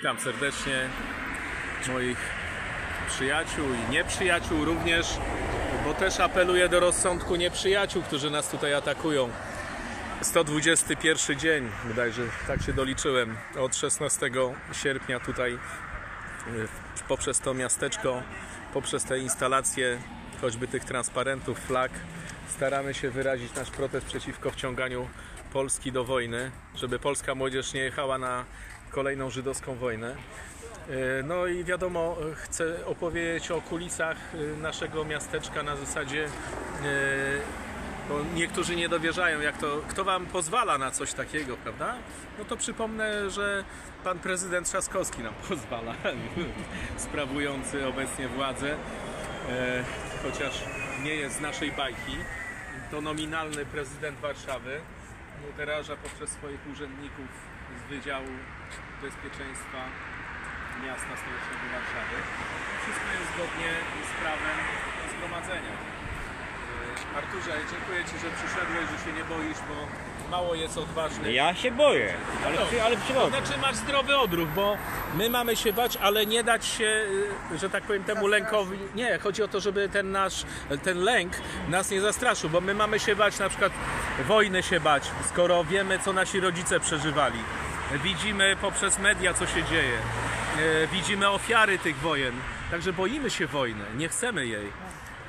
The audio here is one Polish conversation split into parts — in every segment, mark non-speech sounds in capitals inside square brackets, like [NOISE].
Witam serdecznie moich przyjaciół i nieprzyjaciół również, bo też apeluję do rozsądku nieprzyjaciół, którzy nas tutaj atakują. 121 dzień, bodajże tak się doliczyłem, od 16 sierpnia tutaj y, poprzez to miasteczko, poprzez te instalacje, choćby tych transparentów, flag, staramy się wyrazić nasz protest przeciwko wciąganiu Polski do wojny, żeby polska młodzież nie jechała na kolejną żydowską wojnę. Y, No i wiadomo, chcę opowiedzieć o kulisach y, naszego miasteczka na zasadzie, y, bo niektórzy nie dowierzają, jak to, kto wam pozwala na coś takiego, prawda? No to przypomnę, że pan prezydent Trzaskowski nam [LAUGHS] pozwala, sprawujący obecnie władzę, e, chociaż nie jest z naszej bajki. To nominalny prezydent Warszawy wyraża poprzez swoich urzędników z Wydziału Bezpieczeństwa miasta stołecznego Warszawy. Wszystko jest zgodnie z prawem zgromadzenia. Arturze, dziękuję Ci, że przyszedłeś, że się nie boisz, bo mało jest odważnych. Ja się boję, ale, przy, ale To przychodzi. znaczy masz zdrowy odruch, bo my mamy się bać, ale nie dać się, y, że tak powiem, temu lękowi. Nie, chodzi o to, żeby ten nasz, ten lęk nas nie zastraszył, bo my mamy się bać na przykład wojny się bać, skoro wiemy, co nasi rodzice przeżywali. Widzimy poprzez media, co się dzieje. E, Widzimy ofiary tych wojen. Także boimy się wojny, nie chcemy jej.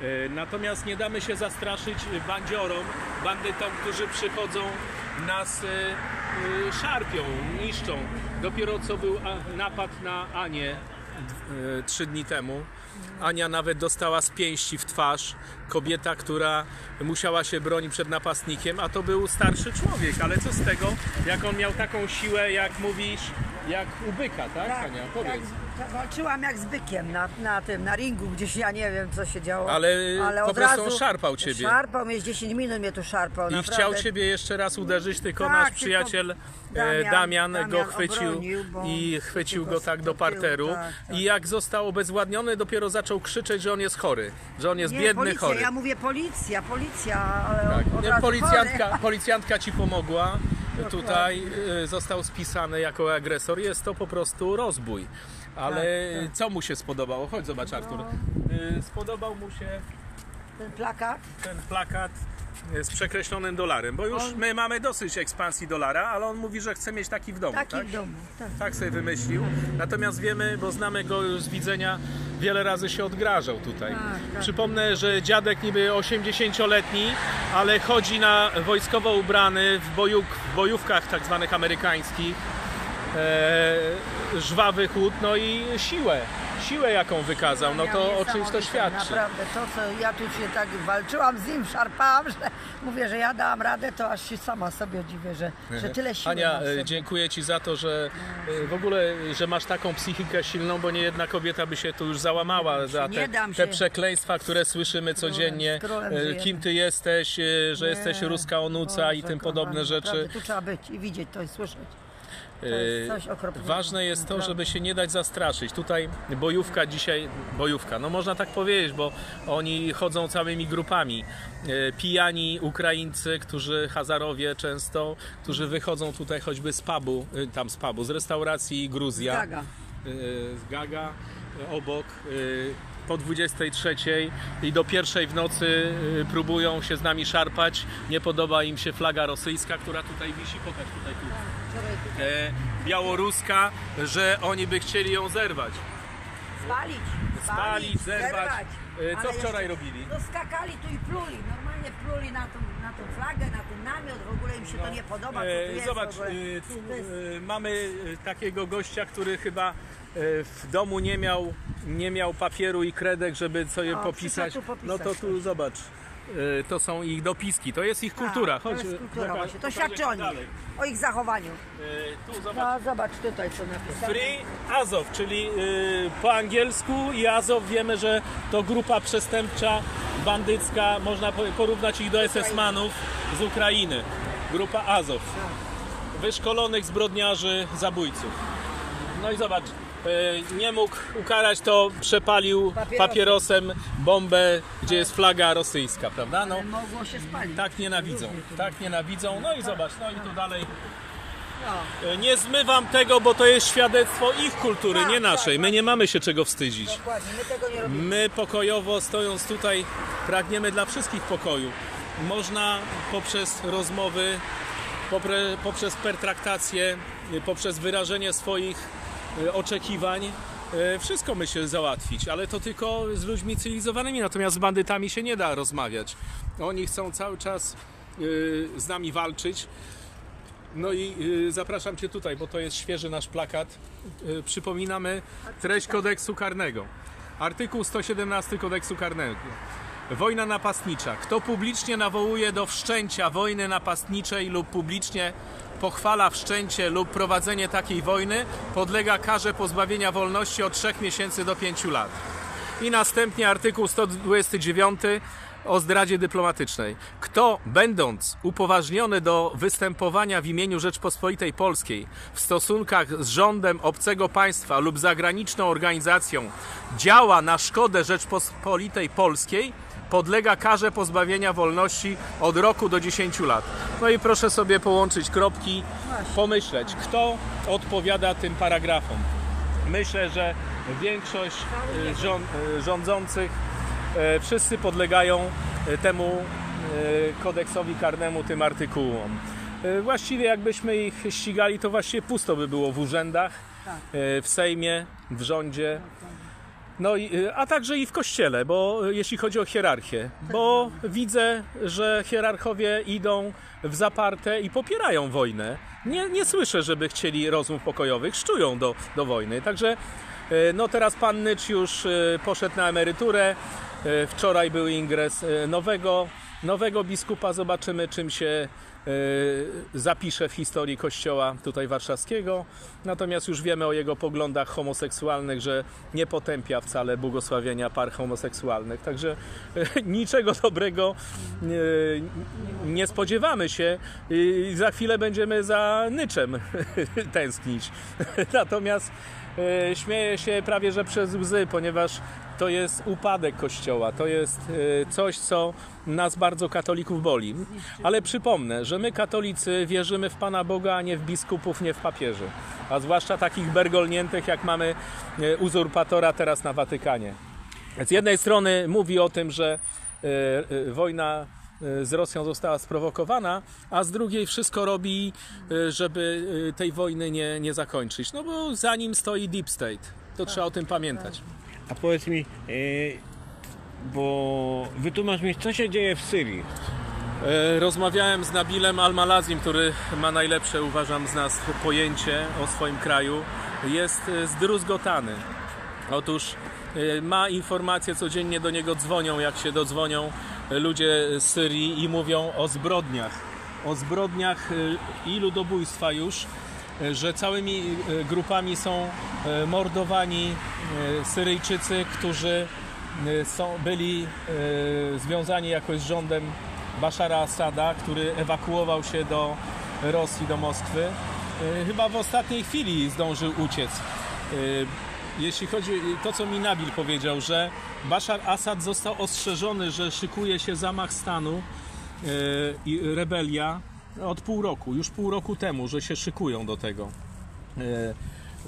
E, Natomiast nie damy się zastraszyć bandziorom, bandytom, którzy przychodzą, nas e, e, szarpią, niszczą. Dopiero co był napad na Anię trzy dni temu. Ania nawet dostała z pięści w twarz. Kobieta, która musiała się bronić przed napastnikiem, a to był starszy człowiek. Ale co z tego, jak on miał taką siłę, jak mówisz, jak u byka, tak, Ania? jak, Powiedz. tak, walczyłam jak z bykiem na, na tym, na ringu, gdzieś ja nie wiem co się działo. Ale po od prostu on razu szarpał ciebie. Szarpał mnie, z 10 minut mnie tu szarpał. I naprawdę. chciał ciebie jeszcze raz uderzyć, tylko Tak, nasz tylko przyjaciel e, Damian- Damian, go chwycił obronił, bo i chwycił tylko go tak do parteru. tak, tak. I jak został obezwładniony, dopiero zaczął krzyczeć, że on jest chory, że on jest Nie, biedny, policja, chory. ja mówię policja, policja, ale Tak. od Nie, razu Policjantka, policjantka ci pomogła. Tutaj e, został spisany jako agresor. Jest to po prostu rozbój. Ale Tak, co mu się spodobało? Chodź zobacz Artur. E, Spodobał mu się Ten plakat, ten plakat z przekreślonym dolarem, bo już my mamy dosyć ekspansji dolara, ale on mówi, że chce mieć taki w domu, taki tak? w domu. Tak. Tak sobie wymyślił. Natomiast wiemy, bo znamy go już z widzenia, wiele razy się odgrażał tutaj. Tak, tak. Przypomnę, że dziadek niby 80-letni, ale chodzi na wojskowo ubrany w, w bojówkach tak zwanych amerykańskich. E, żwawy chód, no i siłę. Siłę jaką wykazał, no to o czymś to świadczy. Naprawdę, to co ja tu się tak walczyłam z nim, szarpałam, że mówię, że ja dałam radę, to aż się sama sobie dziwię, że, że tyle siły Ania, e, dziękuję Ci za to, że e, w ogóle, że masz taką psychikę silną, bo nie jedna kobieta by się tu już załamała za te, te przekleństwa, które słyszymy codziennie. e. Kim Ty jesteś, że jesteś ruska onuca i tym podobne rzeczy. Tu trzeba być i widzieć to i słyszeć. Jest coś okropnego. Ważne jest to, żeby się nie dać zastraszyć. Tutaj bojówka dzisiaj, bojówka, no można tak powiedzieć, bo oni chodzą całymi grupami. E, Pijani Ukraińcy, którzy, Hazarowie często, którzy wychodzą tutaj choćby z pubu, e, tam z pubu, z restauracji Gruzja. Gaga. z Gaga obok po 23 i do pierwszej w nocy e, próbują się z nami szarpać. Nie podoba im się flaga rosyjska, która tutaj wisi. Pokaż tutaj tu. E, białoruska, że oni by chcieli ją zerwać. Spalić, Spalić, zerwać. E, Co Ale wczoraj jeszcze- robili? No skakali tu i pluli, normalnie pluli na tą, na tą flagę, na ten namiot, w ogóle im się to nie podoba, E, Zobacz, e, tu e, mamy takiego gościa, który chyba w domu nie miał, nie miał papieru i kredek, żeby sobie O, popisać. No to tu zobacz. e, To są ich dopiski, to jest ich kultura. Tak, Chodź, to jest kultura właśnie. To świadczy o nich, o ich zachowaniu. E, Tu zobacz. No zobacz tutaj co napisane. Free Azov, czyli y, po angielsku i Azov wiemy, że to grupa przestępcza, bandycka, można po- porównać ich do SS-manów z Ukrainy. Grupa Azov. Wyszkolonych zbrodniarzy, zabójców. No i zobacz, y, nie mógł ukarać, to przepalił Papierosem. papierosem bombę, gdzie jest flaga rosyjska, prawda? No, mogło się spalić. tak nienawidzą, tak nienawidzą. No i zobacz, no i tu dalej E, Nie zmywam tego, bo to jest świadectwo ich kultury, Tak, nie tak, naszej. My nie mamy się czego wstydzić. My pokojowo stojąc tutaj pragniemy dla wszystkich pokoju. Można poprzez rozmowy, poprzez pertraktację, poprzez wyrażenie swoich oczekiwań y, wszystko myślę załatwić, ale to tylko z ludźmi cywilizowanymi, natomiast z bandytami się nie da rozmawiać. Oni chcą cały czas y, z nami walczyć. No i zapraszam Cię tutaj, bo to jest świeży nasz plakat. Przypominamy treść kodeksu karnego. Artykuł 117 kodeksu karnego. Wojna napastnicza. Kto publicznie nawołuje do wszczęcia wojny napastniczej lub publicznie pochwala wszczęcie lub prowadzenie takiej wojny, podlega karze pozbawienia wolności od 3 miesięcy do 5 lat. I następnie artykuł 129 o zdradzie dyplomatycznej. Kto, będąc upoważniony do występowania w imieniu Rzeczpospolitej Polskiej w stosunkach z rządem obcego państwa lub zagraniczną organizacją, działa na szkodę Rzeczpospolitej Polskiej, podlega karze pozbawienia wolności od roku do 10 lat. No i proszę sobie połączyć kropki, pomyśleć, kto odpowiada tym paragrafom. Myślę, że większość rząd, y, rządzących y, wszyscy podlegają temu kodeksowi karnemu, tym artykułom. Właściwie jakbyśmy ich ścigali, to właściwie pusto by było w urzędach, y, w Sejmie, w rządzie. No y, a także i w kościele, bo y, jeśli chodzi o hierarchię, bo widzę, że hierarchowie idą w zaparte i popierają wojnę. Nie, nie słyszę, żeby chcieli rozmów pokojowych, szczują do, do wojny. Także y, no teraz pan Nycz już poszedł na emeryturę. Wczoraj był ingres nowego, nowego biskupa. Zobaczymy, czym się zapisze w historii kościoła tutaj warszawskiego. Natomiast już wiemy o jego poglądach homoseksualnych, że nie potępia wcale błogosławienia par homoseksualnych. Także y, [LAUGHS] niczego dobrego y, nie spodziewamy się i za chwilę będziemy za nyczem [LAUGHS] tęsknić. [LAUGHS] Natomiast śmieję się prawie że przez łzy, ponieważ to jest upadek Kościoła, to jest y, coś, co nas bardzo katolików boli. Ale przypomnę, że my katolicy wierzymy w Pana Boga, a nie w biskupów, nie w papieży. A zwłaszcza takich bergolniętych, jak mamy y, uzurpatora teraz na Watykanie. Z jednej strony mówi o tym, że wojna z Rosją została sprowokowana, a z drugiej wszystko robi, y, żeby y, tej wojny nie, nie zakończyć. No bo za nim stoi Deep State. To trzeba o tym pamiętać. A powiedz mi, e, bo wytłumacz mi, co się dzieje w Syrii. E, Rozmawiałem z Nabilem Al-Malazim, który ma najlepsze, uważam, z nas pojęcie o swoim kraju. Jest e, zdruzgotany. Otóż e, ma informacje, codziennie do niego dzwonią, jak się dodzwonią e, ludzie z Syrii i mówią o zbrodniach. O zbrodniach e, i ludobójstwa już, e, że całymi e, grupami są mordowani Syryjczycy, którzy są, byli związani jakoś z rządem Bashara Assada, który ewakuował się do Rosji, do Moskwy. Chyba w ostatniej chwili zdążył uciec. Jeśli chodzi to, co mi Nabil powiedział, że Bashar Assad został ostrzeżony, że szykuje się zamach stanu e, i rebelia od pół roku, już pół roku temu, że się szykują do tego. E,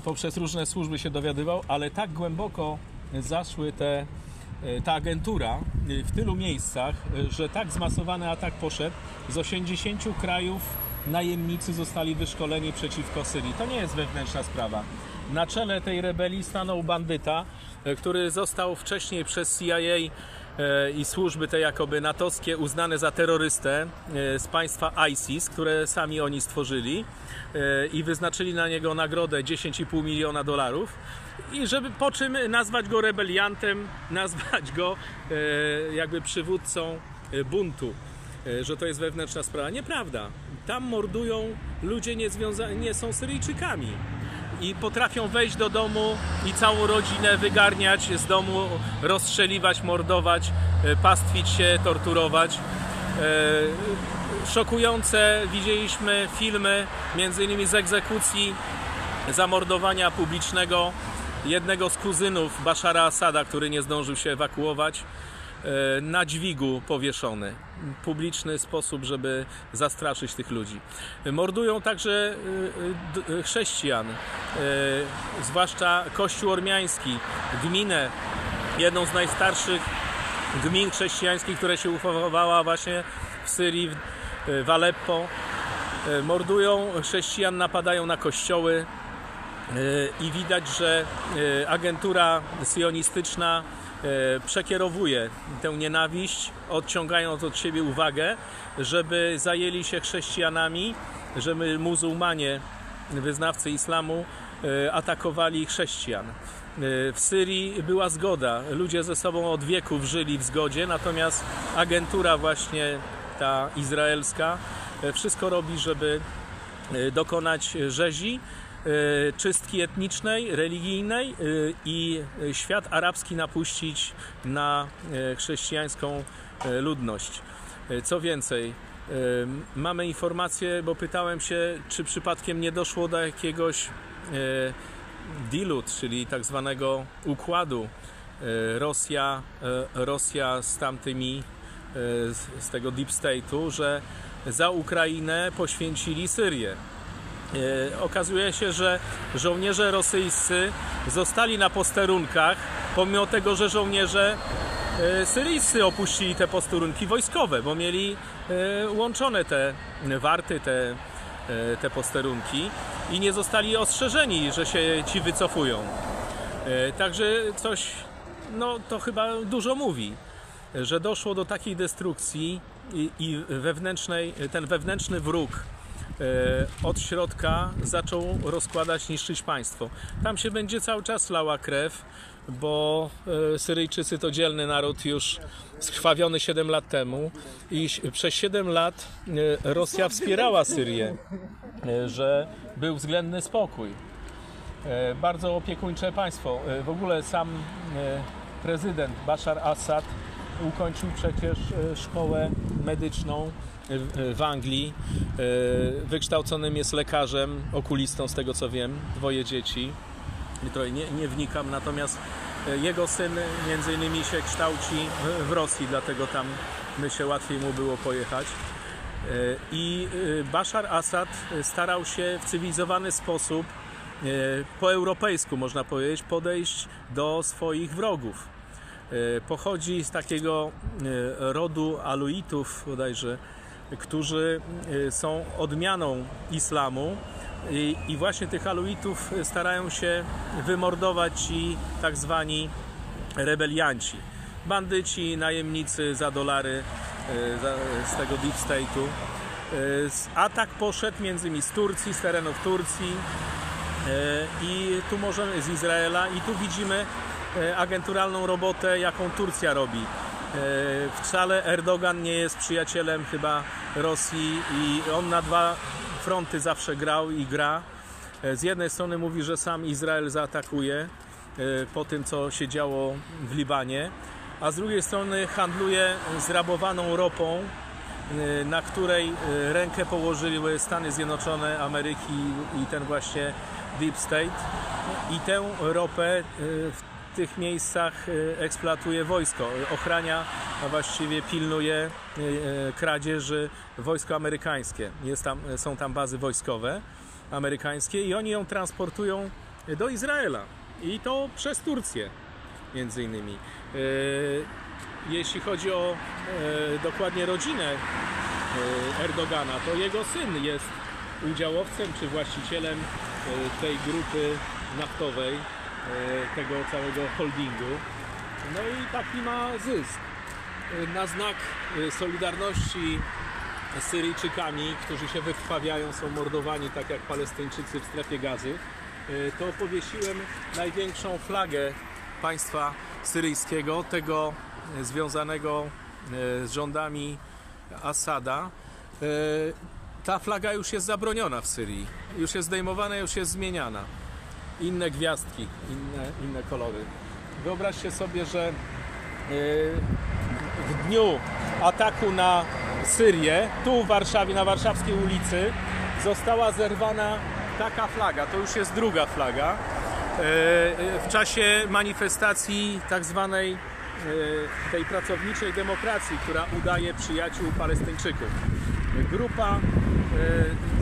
Poprzez różne służby się dowiadywał, ale tak głęboko zaszły te e, ta agentura w tylu miejscach, że tak zmasowany atak poszedł. Z 80 krajów najemnicy zostali wyszkoleni przeciwko Syrii. To nie jest wewnętrzna sprawa. Na czele tej rebelii stanął bandyta, e, który został wcześniej przez CIA e, i służby te jakoby natowskie uznane za terrorystę e, z państwa ISIS, które sami oni stworzyli i wyznaczyli na niego nagrodę 10,5 miliona dolarów. I żeby po czym nazwać go rebeliantem, [LAUGHS] nazwać go jakby przywódcą buntu, że to jest wewnętrzna sprawa. Nieprawda. Tam mordują ludzie nie, nie są Syryjczykami i potrafią wejść do domu i całą rodzinę wygarniać z domu, rozstrzeliwać, mordować, e, pastwić się, torturować. E, Szokujące widzieliśmy filmy, między innymi z egzekucji zamordowania publicznego jednego z kuzynów Bashara Asada, który nie zdążył się ewakuować. E, na dźwigu powieszony. Publiczny sposób, żeby zastraszyć tych ludzi. Mordują także e, e, chrześcijan, zwłaszcza Kościół Ormiański, gminę, jedną z najstarszych gmin chrześcijańskich, która się uchowała właśnie w Syrii, w, Aleppo. Mordują chrześcijan, napadają na kościoły i widać, że e, agentura sionistyczna e, przekierowuje tę nienawiść, odciągając od siebie uwagę, żeby zajęli się chrześcijanami, żeby muzułmanie, wyznawcy islamu, e, atakowali chrześcijan. W Syrii była zgoda, ludzie ze sobą od wieków żyli w zgodzie, natomiast agentura właśnie ta izraelska wszystko robi, żeby dokonać rzezi, czystki etnicznej, religijnej e, i e, świat arabski napuścić na e, chrześcijańską e, ludność. E, Co więcej, e, mamy informację, bo pytałem się, czy przypadkiem nie doszło do jakiegoś e, dealu, czyli tak zwanego układu e, Rosja, e, Rosja z tamtymi e, z tego deep state'u, że za Ukrainę poświęcili Syrię. E, Okazuje się, że żołnierze rosyjscy zostali na posterunkach, pomimo tego, że żołnierze e, syryjscy opuścili te posterunki wojskowe, bo mieli e, łączone te warty, te, te posterunki i nie zostali ostrzeżeni, że się ci wycofują. Także coś, no to chyba dużo mówi, że doszło do takiej destrukcji i, i wewnętrznej, ten wewnętrzny wróg od środka zaczął rozkładać, niszczyć państwo. Tam się będzie cały czas lała krew, bo e, Syryjczycy to dzielny naród już skrwawiony 7 lat temu i przez 7 lat e, Rosja wspierała Syrię, e, że był względny spokój. E, bardzo opiekuńcze państwo. E, W ogóle sam e, prezydent Bashar Assad ukończył przecież e, szkołę medyczną w- Anglii. E, Wykształconym jest lekarzem, okulistą z tego co wiem, dwoje dzieci. Trochę nie, nie wnikam, natomiast e, jego syn między innymi się kształci w- Rosji, dlatego tam myślę łatwiej mu było pojechać. E, I Bashar Assad starał się w cywilizowany sposób, po europejsku można powiedzieć, podejść do swoich wrogów. Pochodzi z takiego rodu aluitów bodajże, którzy e, są odmianą islamu i, i właśnie tych aluitów starają się wymordować ci tak zwani rebelianci. Bandyci, najemnicy za dolary za, z tego deep state'u. Z- Atak poszedł między innymi z Turcji, z terenów Turcji i tu możemy z Izraela i tu widzimy agenturalną robotę, jaką Turcja robi. E, Wcale Erdogan nie jest przyjacielem chyba Rosji i on na dwa fronty zawsze grał i gra. E, Z jednej strony mówi, że sam Izrael zaatakuje e, po tym, co się działo w Libanie, a z drugiej strony handluje zrabowaną ropą, na której rękę położyły Stany Zjednoczone Ameryki i ten właśnie Deep State. I tę ropę w tych miejscach e, eksploatuje wojsko, e, ochrania, a właściwie pilnuje e, kradzieży wojsko amerykańskie. Jest tam, są tam bazy wojskowe amerykańskie i oni ją transportują do Izraela. I to przez Turcję między innymi. Jeśli chodzi o dokładnie rodzinę Erdogana, to jego syn jest udziałowcem czy właścicielem tej grupy naftowej, tego całego holdingu. No i taki ma zysk. E, Na znak e, solidarności z Syryjczykami, którzy się wykrwawiają, są mordowani tak jak Palestyńczycy w strefie gazy, e, to powiesiłem największą flagę państwa syryjskiego, tego e, związanego e, z rządami Asada. E, Ta flaga już jest zabroniona w Syrii. Już jest zdejmowana, już jest zmieniana. Inne gwiazdki, inne, inne kolory. Wyobraźcie sobie, że e, w dniu ataku na Syrię, tu w Warszawie, na warszawskiej ulicy, została zerwana taka flaga. To już jest druga flaga. E, W czasie manifestacji tak zwanej tej pracowniczej demokracji, która udaje przyjaciół Palestyńczyków. Grupa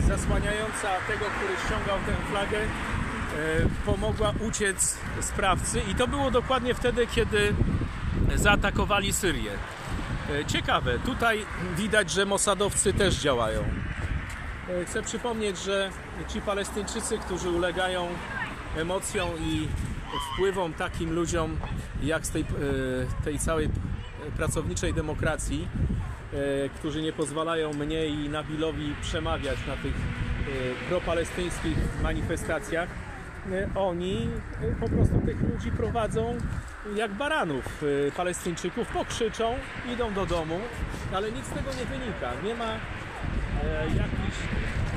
zasłaniająca tego, który ściągał tę flagę, pomogła uciec sprawcy i to było dokładnie wtedy, kiedy zaatakowali Syrię. E, Ciekawe, tutaj widać, że Mossadowcy też działają. E, Chcę przypomnieć, że ci Palestyńczycy, którzy ulegają emocjom i wpływom takim ludziom jak z tej, e, tej całej pracowniczej demokracji, e, którzy nie pozwalają mnie i Nabilowi przemawiać na tych e, propalestyńskich manifestacjach, e, oni e, po prostu tych ludzi prowadzą jak baranów e, Palestyńczyków, pokrzyczą, idą do domu, ale nic z tego nie wynika. Nie ma e, jakichś,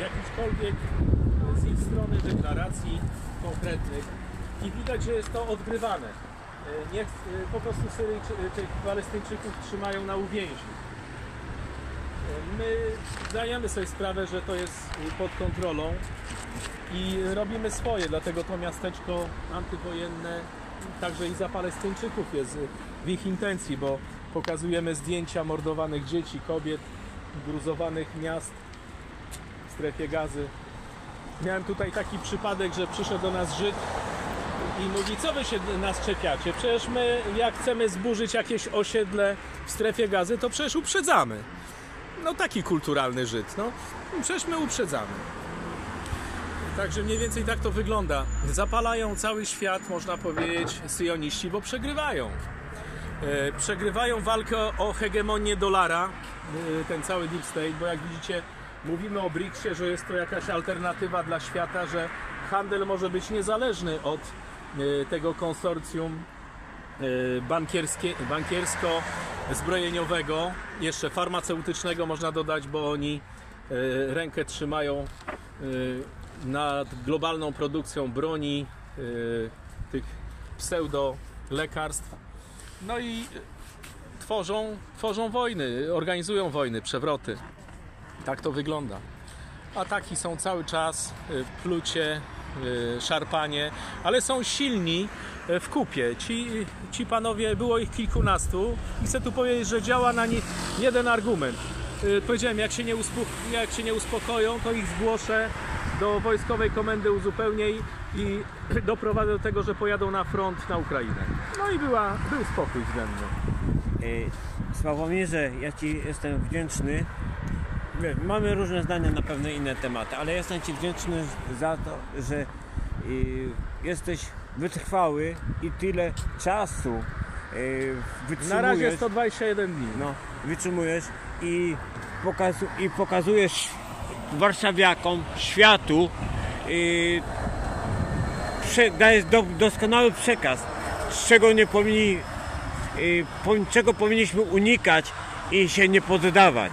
jakichkolwiek z ich strony deklaracji konkretnych i widać, że jest to odgrywane. E, Niech e, po prostu Syryjczy, e, tych Palestyńczyków trzymają na uwięzi. E, My zdajemy sobie sprawę, że to jest e, pod kontrolą i robimy swoje, dlatego to miasteczko antywojenne także i za Palestyńczyków jest w ich intencji, bo pokazujemy zdjęcia mordowanych dzieci, kobiet, gruzowanych miast w strefie gazy. Miałem tutaj taki przypadek, że przyszedł do nas Żyd i mówi, co wy się nas czepiacie? Przecież my, jak chcemy zburzyć jakieś osiedle w strefie gazy, to przecież uprzedzamy. No taki kulturalny Żyd, no. Przecież my uprzedzamy. Także mniej więcej tak to wygląda. Zapalają cały świat, można powiedzieć, syjoniści, bo przegrywają. E, Przegrywają walkę o hegemonię dolara, e, ten cały deep state, bo jak widzicie, mówimy o BRICSie, że jest to jakaś alternatywa dla świata, że handel może być niezależny od e, tego konsorcjum bankiersko-zbrojeniowego, jeszcze farmaceutycznego można dodać, bo oni rękę trzymają nad globalną produkcją broni, e, tych pseudo lekarstw. No i tworzą, tworzą wojny, organizują wojny, przewroty. Tak to wygląda. Ataki są cały czas, y, plucie, y, szarpanie, ale są silni y, w kupie. Ci, ci panowie, było ich kilkunastu i chcę tu powiedzieć, że działa na nich jeden argument. Y, Powiedziałem, jak się nie, uspo- jak się nie uspokoją, to ich zgłoszę do wojskowej komendy uzupełnień i [CLEARS THROAT] doprowadzę do tego, że pojadą na front na Ukrainę. No i była, był spokój względny. E, Sławomirze, ja Ci jestem wdzięczny. Mamy różne zdania na pewne inne tematy, ale jestem Ci wdzięczny za to, że e, jesteś wytrwały i tyle czasu e, wytrzymujesz. Na razie 121 dni. no, wytrzymujesz i, pokazu, i pokazujesz warszawiakom, światu, dajesz do, doskonały przekaz, czego nie powinni, po, czego powinniśmy unikać i się nie poddawać.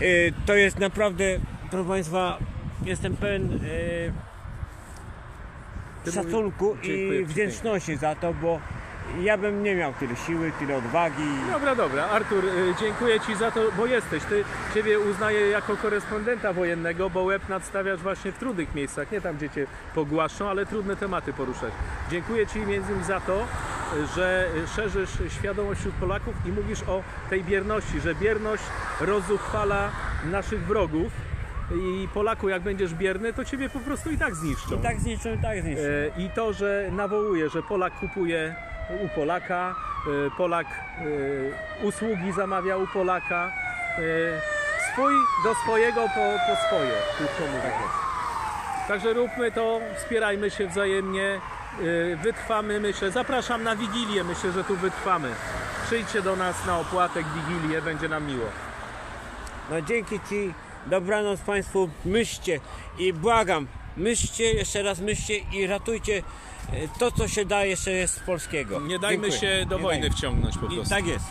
Yy, to jest naprawdę, proszę Państwa, jestem pełen szacunku i wdzięczności za to, bo ja bym nie miał tyle siły, tyle odwagi. Dobra, dobra. Artur, y, dziękuję Ci za to, bo jesteś. Ty, ciebie uznaję jako korespondenta wojennego, bo łeb nadstawiasz właśnie w trudnych miejscach, nie tam, gdzie Cię pogłaszczą, ale trudne tematy poruszać. Dziękuję Ci między innymi za to, że szerzysz świadomość wśród Polaków i mówisz o tej bierności, że bierność rozuchwala naszych wrogów i Polaku, jak będziesz bierny, to Ciebie po prostu i tak zniszczą. I tak zniszczą, i tak zniszczą. E, I to, że nawołuje, że Polak kupuje u Polaka, e, Polak e, usługi zamawia u Polaka, e, swój do swojego po, po swoje, krótko mówiąc. Także róbmy to, wspierajmy się wzajemnie, wytrwamy, myślę. Zapraszam na Wigilię, myślę, że tu wytrwamy. Przyjdźcie do nas na opłatek Wigilię, będzie nam miło. No dzięki Ci, dobranoc Państwu, myślcie i błagam, myślcie, jeszcze raz myślcie i ratujcie e, to, co się da jeszcze jest z polskiego. Nie dajmy Dziękuję. się do Nie wojny dajmy. wciągnąć po I prostu. tak jest.